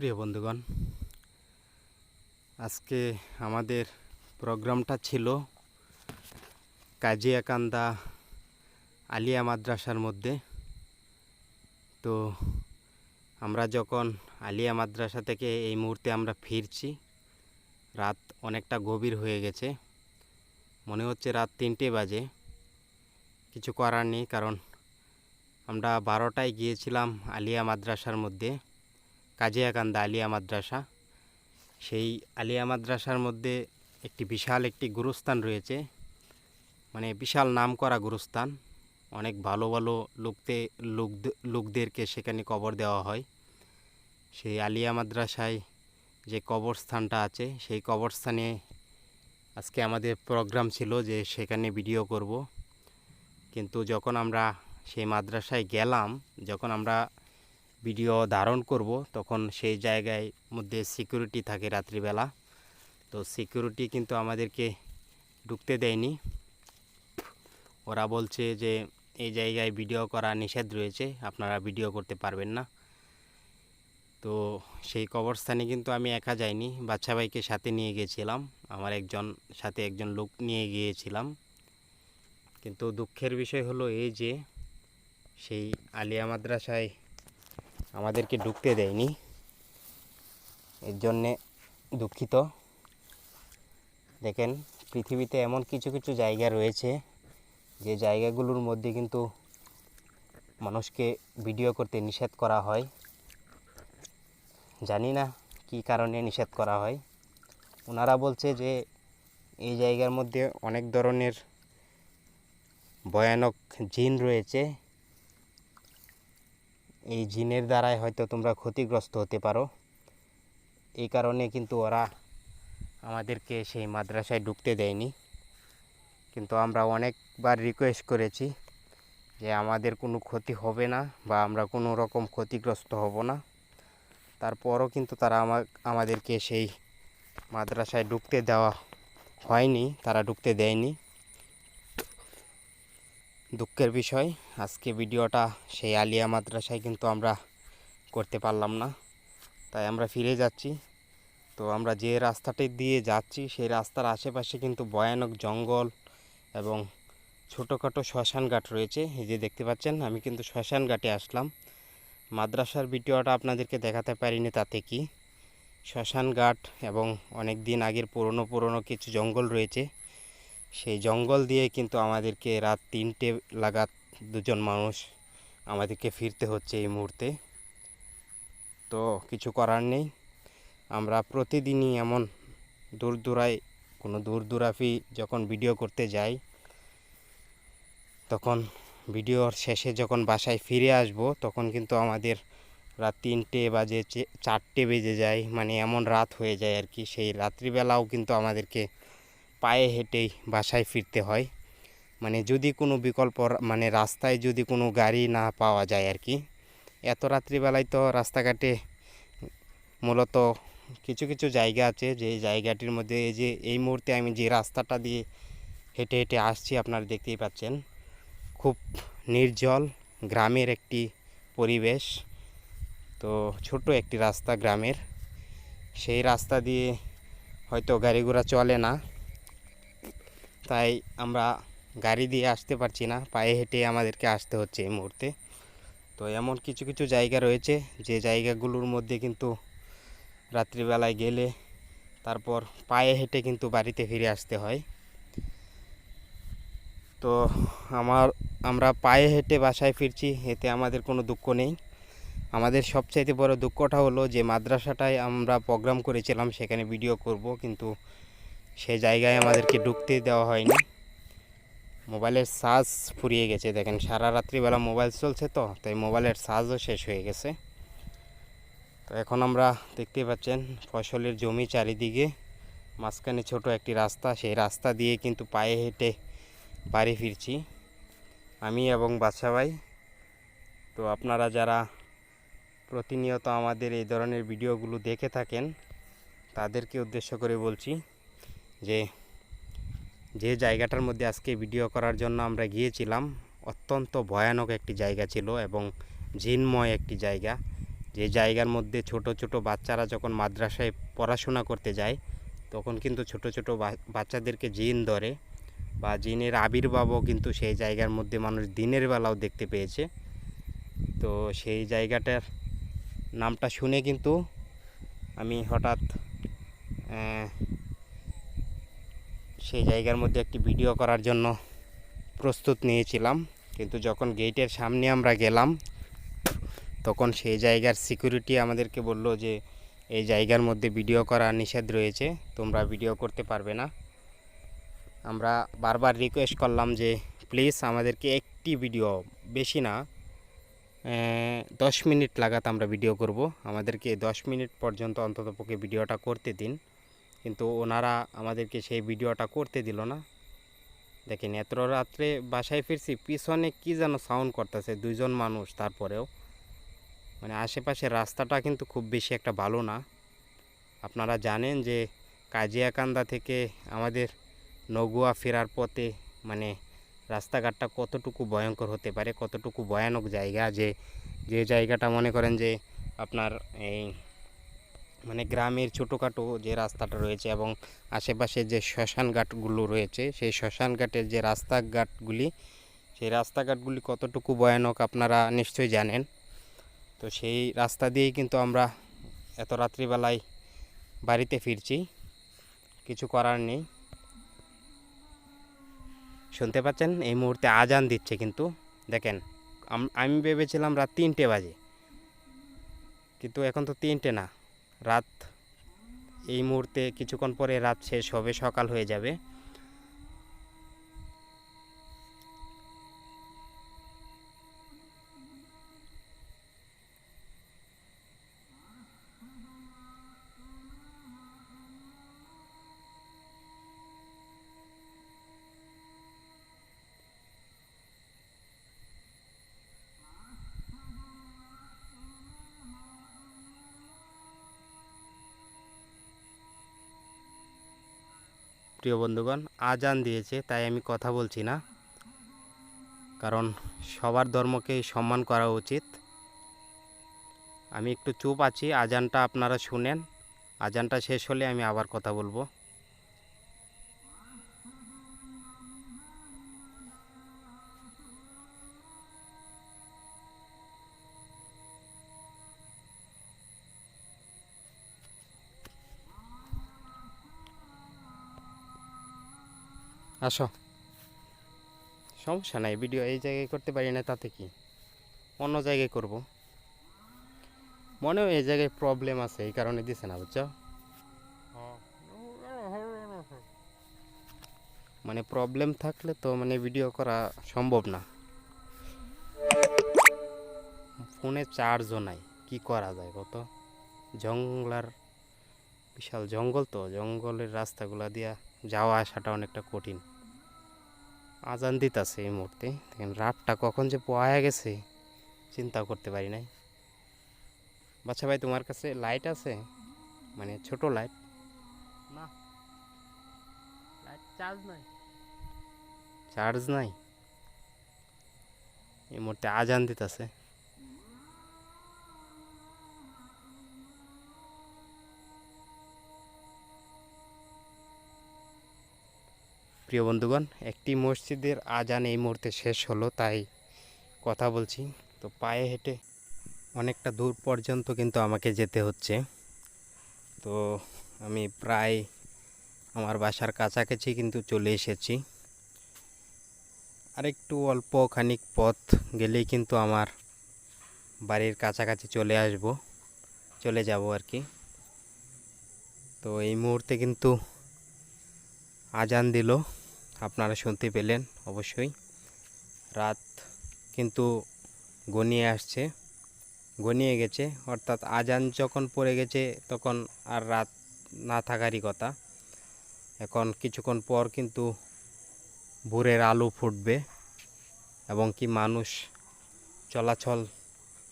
প্রিয় বন্ধুগণ, আজকে আমাদের প্রোগ্রামটা ছিল কাজিয়াকান্দা আলিয়া মাদ্রাসার মধ্যে। তো আমরা যখন আলিয়া মাদ্রাসা থেকে এই মুহূর্তে আমরা ফিরছি, রাত অনেকটা গভীর হয়ে গেছে। মনে হচ্ছে রাত তিনটে বাজে। কিছু করার নেই, কারণ আমরা বারোটায় গিয়েছিলাম আলিয়া মাদ্রাসার মধ্যে। কাজিয়াকান্দা আলিয়া মাদ্রাসা। সেই আলিয়া মাদ্রাসার মধ্যে একটি বিশাল একটি গুরুস্থান রয়েছে। মানে বিশাল নাম করা গুরুস্থান। অনেক ভালো ভালো লোকতে লোক লোকদেরকে সেখানে কবর দেওয়া হয়। সেই আলিয়া মাদ্রাসায় যে কবরস্থানটা আছে, সেই কবরস্থানে আজকে আমাদের প্রোগ্রাম ছিল যে সেখানে ভিডিও করব। কিন্তু যখন আমরা সেই মাদ্রাসায় গেলাম, যখন আমরা ভিডিও ধারণ করব, তখন সেই জায়গায় মধ্যে সিকিউরিটি থাকে রাত্রিবেলা। তো সিকিউরিটি কিন্তু আমাদেরকে ঢুকতে দেয়নি। ওরা বলছে যে, এই জায়গায় ভিডিও করা নিষেধ রয়েছে, আপনারা ভিডিও করতে পারবেন না। তো সেই কবরস্থানে কিন্তু আমি একা যাইনি, বাচ্চা ভাইকে সাথে নিয়ে গিয়েছিলাম আমার একজন, সাথে একজন লোক নিয়ে গিয়েছিলাম। কিন্তু দুঃখের বিষয় হলো এই যে, সেই আলিয়া মাদ্রাসায় আমাদেরকে ঢুকতে দেয়নি। এর জন্যে দুঃখিত। দেখেন, পৃথিবীতে এমন কিছু কিছু জায়গা রয়েছে, যে জায়গাগুলোর মধ্যে কিন্তু মানুষকে ভিডিও করতে নিষেধ করা হয়। জানি না কী কারণে নিষেধ করা হয়। ওনারা বলছে যে, এই জায়গার মধ্যে অনেক ধরনের ভয়ানক জিন রয়েছে। এই জিনের দ্বারাই হয়তো তোমরা ক্ষতিগ্রস্ত হতে পারো। এই কারণে কিন্তু ওরা আমাদেরকে সেই মাদ্রাসায় ঢুকতে দেয়নি। কিন্তু আমরা অনেকবার রিকোয়েস্ট করেছি যে আমাদের কোনো ক্ষতি হবে না বা আমরা কোনো রকম ক্ষতিগ্রস্ত হব না। তারপরও কিন্তু তারা আমা, আমাদেরকে সেই মাদ্রাসায় ঢুকতে দেওয়া হয়নি, তারা ঢুকতে দেয়নি। দুঃখের বিষয়। আজকে ভিডিওটা সেই আলিয়া মাদ্রাসায় কিন্তু আমরা করতে পারলাম না। তাই আমরা ফিরে যাচ্ছি। তো আমরা যে রাস্তাটি দিয়ে যাচ্ছি, সেই রাস্তার আশেপাশে কিন্তু ভয়ানক জঙ্গল এবং ছোটোখাটো শ্মশান ঘাট রয়েছে। এই যে দেখতে পাচ্ছেন, আমি কিন্তু শ্মশান ঘাটে আসলাম। মাদ্রাসার ভিডিওটা আপনাদেরকে দেখাতে পারিনি তাতে কি। শ্মশান ঘাট এবং অনেক দিন আগের পুরনো পুরনো কিছু জঙ্গল রয়েছে। সেই জঙ্গল দিয়ে কিন্তু আমাদেরকে রাত তিনটে লাগাত দুজন মানুষ আমাদেরকে ফিরতে হচ্ছে এই মুহূর্তে। তো কিছু করার নেই। আমরা প্রতিদিনই এমন দূর দূরায়, কোনো দূর দূরাফি যখন ভিডিও করতে যাই, তখন ভিডিওর শেষে যখন বাসায় ফিরে আসব, তখন কিন্তু আমাদের রাত তিনটে বাজে চারটে বেজে যায়। মানে এমন রাত হয়ে যায় আর কি। সেই রাত্রিবেলাও কিন্তু আমাদেরকে পায়ে হেঁটেই বাসায় ফিরতে হয়। মানে যদি কোনো বিকল্প মানে রাস্তায় যদি কোনো গাড়ি না পাওয়া যায় আর কি। এত রাত্রিবেলায় তো রাস্তাঘাটে মূলত কিছু কিছু জায়গা আছে যে জায়গাটির মধ্যে এই যে, এই মুহূর্তে আমি যে রাস্তাটা দিয়ে হেঁটে হেঁটে আসছি আপনারা দেখতেই পাচ্ছেন। খুব নির্জল গ্রামের একটি পরিবেশ। তো ছোট একটি রাস্তা গ্রামের। সেই রাস্তা দিয়ে হয়তো গাড়ি ঘোড়া চলে না। তাই আমরা গাড়ি দিয়ে আসতে পারছি না, পায়ে হেঁটে আমাদেরকে আসতে হচ্ছে এই মুহূর্তে। তো এমন কিছু কিছু জায়গা রয়েছে, যে জায়গাগুলোর মধ্যে কিন্তু রাত্রিবেলায় গেলে তারপর পায়ে হেঁটে কিন্তু বাড়িতে ফিরে আসতে হয়। তো আমার, আমরা পায়ে হেঁটে বাসায় ফিরছি, এতে আমাদের কোনো দুঃখ নেই। আমাদের সবচাইতে বড় দুঃখটা হলো যে মাদ্রাসাটায় আমরা প্রোগ্রাম করেছিলাম, সেখানে ভিডিও করব, কিন্তু সে জায়গায় আমাদেরকে ঢুকতে দেওয়া হয়নি। মোবাইলের চার্জ ফুরিয়ে গেছে। দেখেন, সারা রাত্রিবেলা মোবাইল চলছে তো, তাই মোবাইলের চার্জও শেষ হয়ে গেছে। তো এখন আমরা দেখতে পাচ্ছেন, ফসলের জমি চারিদিকে, মাঝখানে ছোট একটি রাস্তা। সেই রাস্তা দিয়ে কিন্তু পায়ে হেঁটে বাড়ি ফিরছি। আমি এবং ভাই। তো আপনারা যারা প্রতিনিয়ত আমাদের এই ধরনের ভিডিওগুলো দেখে থাকেন, তাদেরকে উদ্দেশ্য করে বলছি যে যে জায়গাটার মধ্যে আজকে ভিডিও করার জন্য আমরা গিয়েছিলাম, অত্যন্ত ভয়ানক একটি জায়গা ছিল এবং জিনময় একটি জায়গা। যে জায়গার মধ্যে ছোট ছোট বাচ্চারা যখন মাদ্রাসায় পড়াশোনা করতে যায়, তখন কিন্তু ছোট ছোট বাচ্চাদেরকে জিন ধরে বা জিনের আবির্ভাবও কিন্তু সেই জায়গার মধ্যে মানুষ দিনের বেলাও দেখতে পেয়েছে। তো সেই জায়গাটার নামটা শুনে কিন্তু আমি হঠাৎ সেই জায়গার মধ্যে একটি ভিডিও করার জন্য প্রস্তুত নিয়েছিলাম। কিন্তু যখন গেটের সামনে আমরা গেলাম, তখন সেই জায়গার সিকিউরিটি আমাদেরকে বলল যে, এই জায়গার মধ্যে ভিডিও করা নিষেধ রয়েছে, তোমরা ভিডিও করতে পারবে না। আমরা বারবার রিকোয়েস্ট করলাম যে প্লিজ আমাদেরকে একটি ভিডিও, বেশি না দশ মিনিট লাগাত আমরা ভিডিও করব। আমাদেরকে দশ মিনিট পর্যন্ত অন্ততপক্ষে ভিডিওটা করতে দিন। কিন্তু ওনারা আমাদেরকে সেই ভিডিওটা করতে দিল না। দেখেন, এত রাত্রে বাসায় ফিরছি, পিছনে কি যেন সাউন্ড করতেছে দুইজন মানুষ তারপরেও। মানে আশেপাশে রাস্তাটা কিন্তু খুব বেশি একটা ভালো না। আপনারা জানেন যে কাজিয়াকান্দা থেকে আমাদের নগুয়া ফেরার পথে মানে রাস্তাঘাটটা কতটুকু ভয়ঙ্কর হতে পারে, কতটুকু ভয়ানক জায়গা যে যে জায়গাটা মনে করেন যে আপনার এই মানে গ্রামের ছোটোখাটো যে রাস্তাটা রয়েছে এবং আশেপাশে যে শ্মশান ঘাটগুলো রয়েছে, সেই শ্মশান ঘাটের যে রাস্তাঘাটগুলি, সেই রাস্তাঘাটগুলি কতটুকু ভয়ানক আপনারা নিশ্চয়ই জানেন। তো সেই রাস্তা দিয়েই কিন্তু আমরা এত রাত্রিবেলায় বাড়িতে ফিরছি। কিছু করার নেই। শুনতে পাচ্ছেন? এই মুহূর্তে আজান দিচ্ছে কিন্তু। দেখেন আমি ভেবেছিলাম রাত তিনটে বাজে। কিন্তু এখন তো তিনটে না। রাত। এই মুহূর্তে কিছুক্ষণ পরে রাত শেষ হবে সকাল হয়ে যাবে। প্রিয় বন্ধুগণ, আজান দিয়েছে, তাই আমি কথা বলছি না। কারণ সবার ধর্মকেই সম্মান করা উচিত। আমি একটু চুপ আছি, আজানটা আপনারা শুনেন। আজানটা শেষ হলে আমি আবার কথা বলব। আসো। সমস্যা নাই ভিডিও এই জায়গায় করতে পারি না, তাতে কি? অন্য জায়গায় করব। মনেও এই জায়গায় প্রবলেম আছে, এই কারণে দিছে না, বুঝছ? মানে প্রবলেম থাকলে তো মানে ভিডিও করা সম্ভব না। ফোনে চার্জও নাই, কি করা যায় কত জঙ্গলার বিশাল জঙ্গল তো, জঙ্গলের রাস্তাগুলা দিয়া যাওয়া আসাটা অনেকটা কঠিন। আজান দিতাছে এই মুহূর্তে। দেখেন রাতটা কখন যে পোয়া গেছে চিন্তা করতে পারি নাই। বাচ্চা ভাই তোমার কাছে লাইট আছে? মানে ছোট লাইট না। লাইট চার্জ নাই। চার্জ নাই? এই মুহূর্তে আজান দিতাছে। প্রিয় বন্ধুগণ, একটি মসজিদের আজান এই মুহূর্তে শেষ হলো, তাই কথা বলছি। তো পায়ে হেঁটে অনেকটা দূর পর্যন্ত কিন্তু আমাকে যেতে হচ্ছে। তো আমি প্রায় আমার বাসার কাছাকাছি কিন্তু চলে এসেছি। আরেকটু অল্প খানিক পথ গেলেই কিন্তু আমার বাড়ির কাছাকাছি চলে আসব, চলে যাব আর কি। তো এই মুহূর্তে কিন্তু আজান দিল। আপনারা শুনতে পেলেন, অবশ্যই। রাত কিন্তু গনিয়ে আসছে গনিয়ে গেছে, অর্থাৎ আজান যখন পড়ে গেছে তখন আর রাত না থাকারই কথা। এখন কিছুক্ষণ পর কিন্তু ভোরের আলো ফুটবে এবং কি মানুষ চলাচল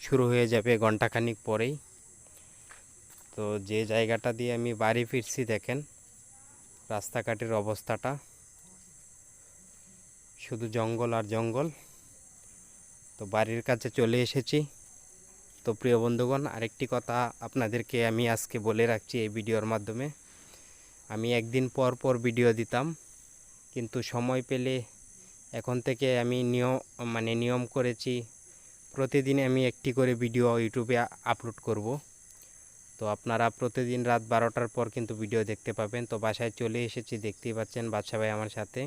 শুরু হয়ে যাবে ঘন্টাখানিক পরেই। তো যে জায়গাটা দিয়ে আমি বাড়ি ফিরছি দেখেন, রাস্তাঘাটের অবস্থাটা। শুধু জঙ্গল আর জঙ্গল। তো বাড়ির কাছে চলে এসেছি। তো প্রিয় বন্ধুগণ, আরেকটি কথা আপনাদেরকে আমি আজকে বলে রাখছি এই ভিডিওর মাধ্যমে। আমি একদিন পর পর ভিডিও দিতাম, কিন্তু সময় পেলে এখন থেকে আমি নিয়ম মানে নিয়ম করেছি, প্রতিদিন আমি একটি করে ভিডিও ইউটিউবে আপলোড করব। তো আপনারা প্রতিদিন রাত বারোটার পর কিন্তু ভিডিও দেখতে পাবেন। তো বাসায় চলে এসেছি, দেখতেই পাচ্ছেন বাদশা ভাই আমার সাথে।